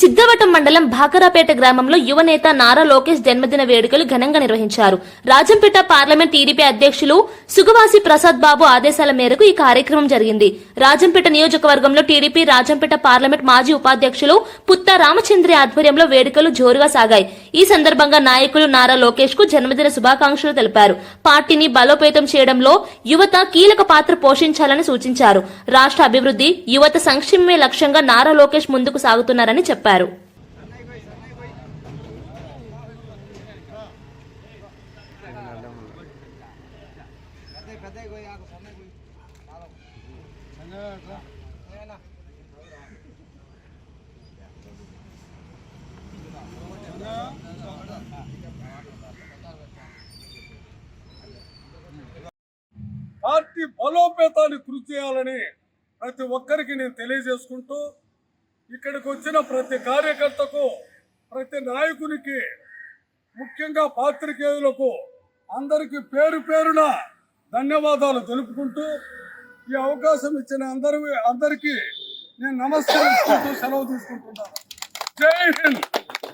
సిద్ధవటం మండలం భాకరాపేట గ్రామంలో యువనేత నారా లోకేష్ జన్మదిన వేడుకలు ఘనంగా నిర్వహించారు. రాజంపేట పార్లమెంట్ టీడీపీ అధ్యక్షులు సుగవాసి ప్రసాద్ బాబు ఆదేశాల మేరకు ఈ కార్యక్రమం జరిగింది. రాజంపేట నియోజకవర్గంలో టీడీపీ రాజంపేట పార్లమెంట్ మాజీ ఉపాధ్యక్షులు పుత్త రామచంద్రి ఆధ్వర్యంలో వేడుకలు జోరుగా సాగాయి. ఈ సందర్భంగా నాయకులు నారా లోకేష్కు జన్మదిన శుభాకాంక్షలు తెలిపారు. పార్టీని బలోపేతం చేయడంలో యువత కీలక పాత్ర పోషించాలని సూచించారు. రాష్ట్ర అభివృద్ధి యువత సంక్షేమమే లక్ష్యంగా నారా లోకేష్ ముందుకు సాగుతున్నారని చెప్పారు. పార్టీ బలోపేతాన్ని కృషి చేయాలని ప్రతి ఒక్కరికి నేను తెలియజేసుకుంటూ ఇక్కడికి వచ్చిన ప్రతి కార్యకర్తకు ప్రతి నాయకునికి ముఖ్యంగా పాత్రికేయులకు అందరికీ పేరు పేరున ధన్యవాదాలు తెలుపుకుంటూ ఈ అవకాశం ఇచ్చిన అందరి అందరికీ నేను నమస్కరించుకుంటూ సెలవు తీసుకుంటున్నాను. జై హింద్!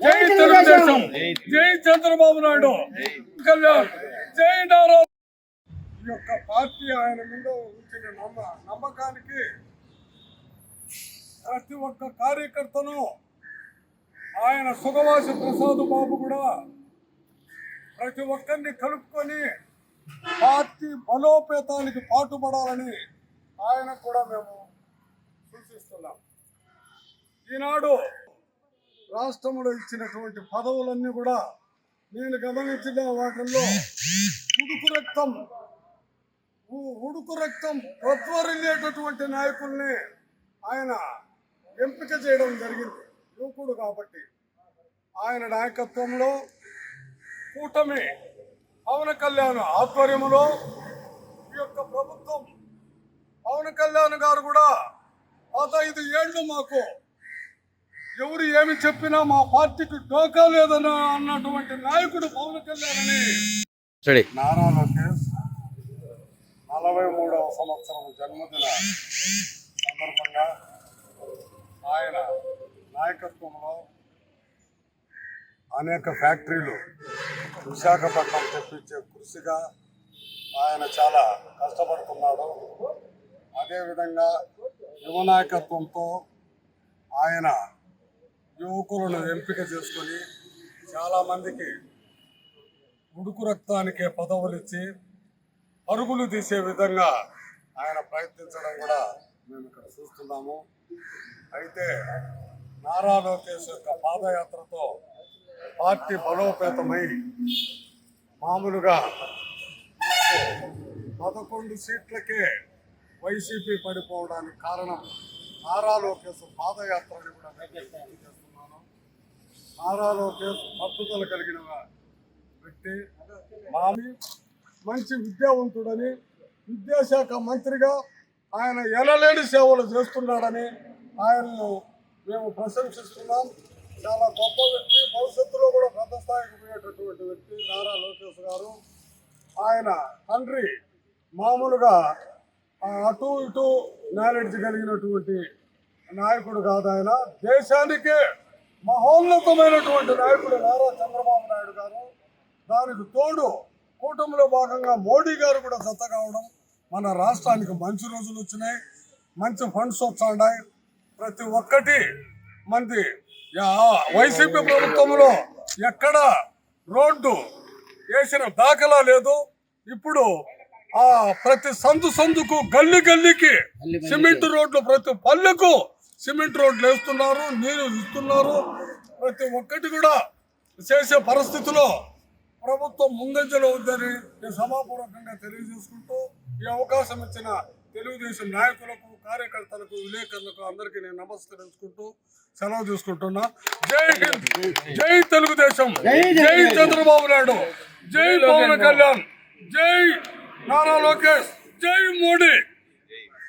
జై తెలుగుదేశం! జై చంద్రబాబు నాయుడు! కళ్యాణ్! జై నారా యొక్క పార్టీ ఆయన ముందు ఉంచిన నమ్మ నమ్మకానికి ప్రతి ఒక్క కార్యకర్తను ఆయన సుగవాసి ప్రసాద్ బాబు కూడా ప్రతి ఒక్కరిని కలుపుకొని పార్టీ బలోపేతానికి పాటుపడాలని ఆయన కూడా మేము సూచిస్తున్నాం. ఈనాడు రాష్ట్రంలో ఇచ్చినటువంటి పదవులన్నీ కూడా నేను గమనించిన వాటిల్లో ఉడుకు రక్తం ఉడుకు రక్తం ప్రజ్వరిల్లేటటువంటి నాయకుల్ని ఆయన ఎంపిక చేయడం జరిగింది. యువకుడు కాబట్టి ఆయన నాయకత్వంలో కూటమి పవన్ కళ్యాణ్ ఆధ్వర్యంలో ఈ యొక్క ప్రభుత్వం పవన్ కళ్యాణ్ గారు కూడా పదహైదు ఏళ్ళు మాకు ఎవరు ఏమి చెప్పినా మా పార్టీకి డోకా లేదన్న అన్నటువంటి నాయకుడు పవన్ కళ్యాణ్ అని రెడీ నారా లోకేష్ నలభై మూడవ సంవత్సరం జన్మదిన సందర్భంగా ఆయన నాయకత్వంలో అనేక ఫ్యాక్టరీలు విశాఖపట్నం తెప్పించే కృషిగా ఆయన చాలా కష్టపడుతున్నాడు. అదేవిధంగా యువ నాయకత్వంతో ఆయన యువకులను ఎంపిక చేసుకొని చాలామందికి ఉడుకు రక్తానికే పదవులు ఇచ్చి పరుగులు తీసే విధంగా ఆయన ప్రయత్నించడం కూడా మేము ఇక్కడ చూస్తున్నాము. అయితే నారా లోకేష్ యొక్క పాదయాత్రతో పార్టీ బలోపేతమై మామూలుగా పదకొండు సీట్లకే వైసీపీ పడిపోవడానికి కారణం నారా లోకేష్ పాదయాత్రని కూడా చేస్తున్నాను నారా లోకేష్ పట్టుదల కలిగిన వ్యక్తి. మామి మంచి విద్యావంతుడని విద్యాశాఖ మంత్రిగా ఆయన ఎనలేని సేవలు చేస్తున్నాడని ఆయనను మేము ప్రశంసిస్తున్నాం. చాలా గొప్ప వ్యక్తి భవిష్యత్తులో కూడా పెద్ద స్థాయికి పోయేటటువంటి వ్యక్తి నారా లోకేష్ గారు. ఆయన తండ్రి మామూలుగా అటు ఇటు నాలెడ్జ్ కలిగినటువంటి నాయకుడు కాదు ఆయన. దేశానికే మహోన్నతమైనటువంటి నాయకుడు నారా చంద్రబాబు నాయుడు గారు. దానికి తోడు కూటమిలో భాగంగా మోడీ గారు కూడా జత కావడం మన రాష్ట్రానికి మంచి రోజులు వచ్చినాయి. మంచి ఫండ్స్ వస్తున్నాయి ప్రతి ఒక్కటి మంది వైసీపీ ప్రభుత్వంలో ఎక్కడ రోడ్డు వేసిన దాఖలా లేదు. ఇప్పుడు ఆ ప్రతి సందు సందుకు గల్లి గల్లికి. సిమెంట్ రోడ్లు ప్రతి పల్లెకు సిమెంట్ రోడ్లు వేస్తున్నారు నీరు ఇస్తున్నారు. ప్రతి ఒక్కటి కూడా చేసే పరిస్థితిలో ప్రభుత్వం ముందంజలో ఉందని నేను సభాపూర్వకంగా తెలియజేసుకుంటూ ఈ అవకాశం ఇచ్చిన తెలుగుదేశం నాయకులకు కార్యకర్తలకు విలేకరులకు అందరికీ నేను నమస్కరించుకుంటూ సెలవు తీసుకుంటున్నా. జై హింద్ జై తెలుగుదేశం జై చంద్రబాబు నాయుడు జై పవన్ కళ్యాణ్ జై నారా లోకేష్ జై మోడీ.